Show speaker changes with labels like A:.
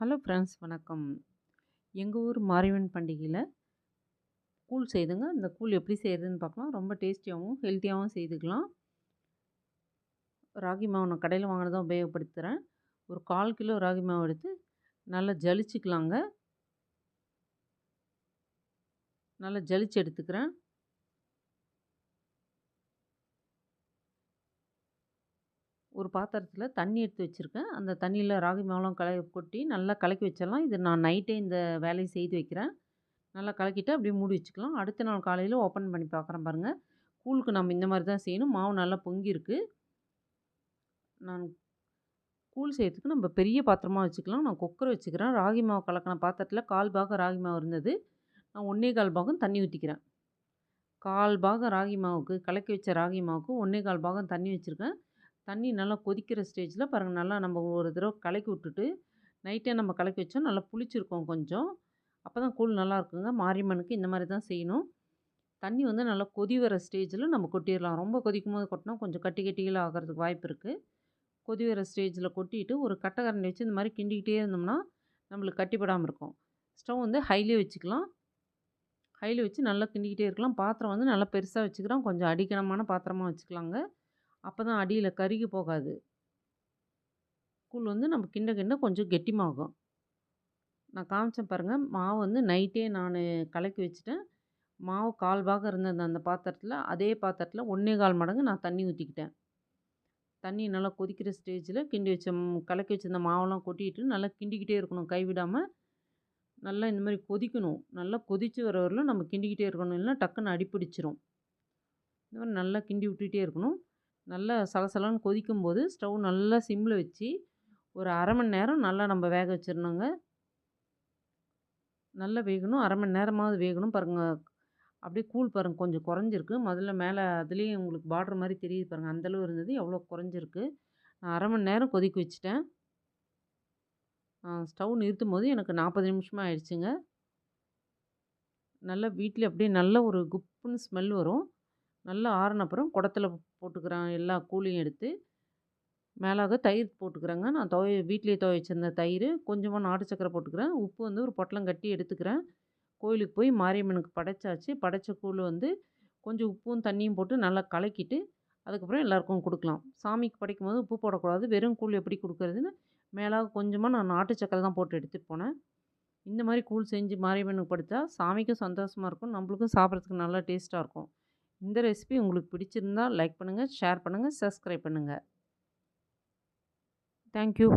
A: Hello friends வணக்கம். எங்கள் ஊர் மாரியம்மன் பண்டிகையில் கூழ் செய்துங்க. இந்த கூழ் எப்படி செய்கிறதுன்னு பார்க்கலாம். ரொம்ப டேஸ்டியாகவும் ஹெல்த்தியாகவும் செய்துக்கலாம். ராகி மாவு நான் கடையில் வாங்கினதான் உபயோகப்படுத்துகிறேன் ஒரு கால் கிலோ ராகி மாவு எடுத்து நல்லா ஜலிச்சுக்கலாங்க. நல்லா ஜலிச்சு எடுத்துக்கிறேன். ஒரு பாத்திரத்தில் தண்ணி எடுத்து வச்சுருக்கேன். அந்த தண்ணியில் ராகி மாவுலாம் கல கொட்டி நல்லா கலக்கி வச்சிடலாம். இது நான் நைட்டே இந்த வேலையை செய்து வைக்கிறேன். நல்லா கலக்கிட்டு அப்படியே மூடி வச்சுக்கலாம். அடுத்த நாள் காலையில் ஓப்பன் பண்ணி பார்க்குறேன் பாருங்கள் கூழுக்கு நம்ம இந்த மாதிரி தான் செய்யணும். மாவு நல்லா பொங்கியிருக்கு நான் கூழ் செய்கிறதுக்கு நம்ம பெரிய பாத்திரமாக வச்சுக்கலாம். நான் குக்கர் வச்சுக்கிறேன். ராகி மாவு கலக்கின பாத்திரத்தில் கால் பாகம் ராகி மாவு இருந்தது. நான் ஒன்றே கால் பாகம் தண்ணி ஊற்றிக்கிறேன் கால் பாகம் ராகி மாவுக்கு கலக்கி வச்ச ராகி மாவுக்கு ஒன்றே கால் பாகம் தண்ணி வச்சுருக்கேன். தண்ணி நல்லா கொதிக்கிற ஸ்டேஜில் பாருங்கள் நல்லா நம்ம ஒரு தடவை கலக்கி விட்டுட்டு நைட்டே நம்ம கலக்கி வச்சோம். நல்லா புளிச்சிருக்கோம் கொஞ்சம். அப்போ தான் கூழ் நல்லா இருக்குங்க. மாரியம்மனுக்கு இந்த மாதிரி தான் செய்யணும். தண்ணி வந்து நல்லா கொதி வர ஸ்டேஜில் நம்ம கொட்டிடலாம். ரொம்ப கொதிக்கும் போது கொட்டினா கொஞ்சம் கட்டி கட்டிகளாக ஆகிறதுக்கு வாய்ப்பு இருக்குது கொதி வர ஸ்டேஜில் கொட்டிட்டு ஒரு கட்டைக்கரண்டி வச்சு இந்த மாதிரி கிண்டிக்கிட்டே இருந்தோம்னா நம்மளுக்கு கட்டிப்படாமல் இருக்கும். ஸ்டவ் வந்து ஹைலே வச்சுக்கலாம். ஹையில் வச்சு நல்லா கிண்டிக்கிட்டே இருக்கலாம். பாத்திரம் வந்து நல்லா பெருசாக வச்சுக்கிறோம் கொஞ்சம் அடிக்கணமான பாத்திரமாக வச்சுக்கலாங்க. அப்போ தான் அடியில் கருகி போகாது. கூழ் வந்து நம்ம கிண்ட கிண்ட கொஞ்சம் கெட்டிமாகும். நான் காமிச்சேன் பாருங்கள் மாவு வந்து நைட்டே நான் கலக்கி வச்சுட்டேன். மாவு கால் பாகம் இருந்தது அந்த பாத்திரத்தில் அதே பாத்திரத்தில் ஒன்றே கால் மடங்கு நான் தண்ணி ஊற்றிக்கிட்டேன் தண்ணி நல்லா கொதிக்கிற ஸ்டேஜில் கிண்டி வச்ச கலக்கி வச்சிருந்த மாவெல்லாம் கொட்டிட்டு நல்லா கிண்டிக்கிட்டே இருக்கணும் கைவிடாமல் நல்லா இந்த மாதிரி கொதிக்கணும். நல்லா கொதித்து வர வரலும் நம்ம கிண்டிக்கிட்டே இருக்கணும் இல்லைன்னா டக்குன்னு அடிப்பிடிச்சிரும். இந்த மாதிரி நல்லா கிண்டி விட்டுகிட்டே இருக்கணும். நல்லா சலசலன்னு கொதிக்கும்போது ஸ்டவ் நல்லா சிம்மில் வச்சு ஒரு அரை மணி நேரம் நல்லா நம்ம வேக வச்சிடணுங்க நல்லா வேகணும். அரை மணி நேரமாவது வேகணும். பாருங்கள் அப்படியே கூழ் பாருங்கள் கொஞ்சம் குறைஞ்சிருக்கு. முதல்ல மேலே அதுலேயும் உங்களுக்கு பார்டர் மாதிரி தெரியுது பாருங்கள் அந்தளவு இருந்தது எவ்வளோ குறைஞ்சிருக்கு. நான் அரை மணி நேரம் கொதிக்க வச்சுட்டேன். ஸ்டவ் நிறுத்தும் போது எனக்கு நாற்பது நிமிஷமாக ஆயிடுச்சுங்க. நல்லா வீட்டில் அப்படியே நல்ல ஒரு குப்புன்னு ஸ்மெல் வரும். நல்லா ஆறின அப்புறம் குடத்துல போட்டுக்கிறேன். எல்லா கூழையும் எடுத்து மேலாக தயிர் போட்டுக்கிறேங்க. நான் துவை வீட்டிலேயே துவை தயிர் கொஞ்சமாக நாட்டு சக்கரை போட்டுக்கிறேன். உப்பு வந்து ஒரு பொட்டலம் கட்டி எடுத்துக்கிறேன். கோயிலுக்கு போய் மாரியம்மனுக்கு படைச்சாச்சு. படைச்ச கூழ் வந்து கொஞ்சம் உப்பும் தண்ணியும் போட்டு நல்லா கலக்கிட்டு அதுக்கப்புறம் எல்லாருக்கும் கொடுக்கலாம். சாமிக்கு படைக்கும் போது உப்பு போடக்கூடாது. வெறும் கூழ் எப்படி கொடுக்குறதுன்னு மேலாக கொஞ்சமாக நான் நாட்டு சக்கரை தான் போட்டு எடுத்துகிட்டு போனேன். இந்த மாதிரி கூழ் செஞ்சு மாரியம்மனுக்கு படுத்தா சாமிக்கும் சந்தோஷமாக இருக்கும். நம்மளுக்கும் சாப்பிட்றதுக்கு நல்லா டேஸ்ட்டாக இருக்கும். இந்த ரெசிபி உங்களுக்கு பிடிச்சிருந்தா லைக் பண்ணுங்கள் ஷேர் பண்ணுங்கள் சப்ஸ்கிரைப் பண்ணுங்கள் தேங்க்யூ.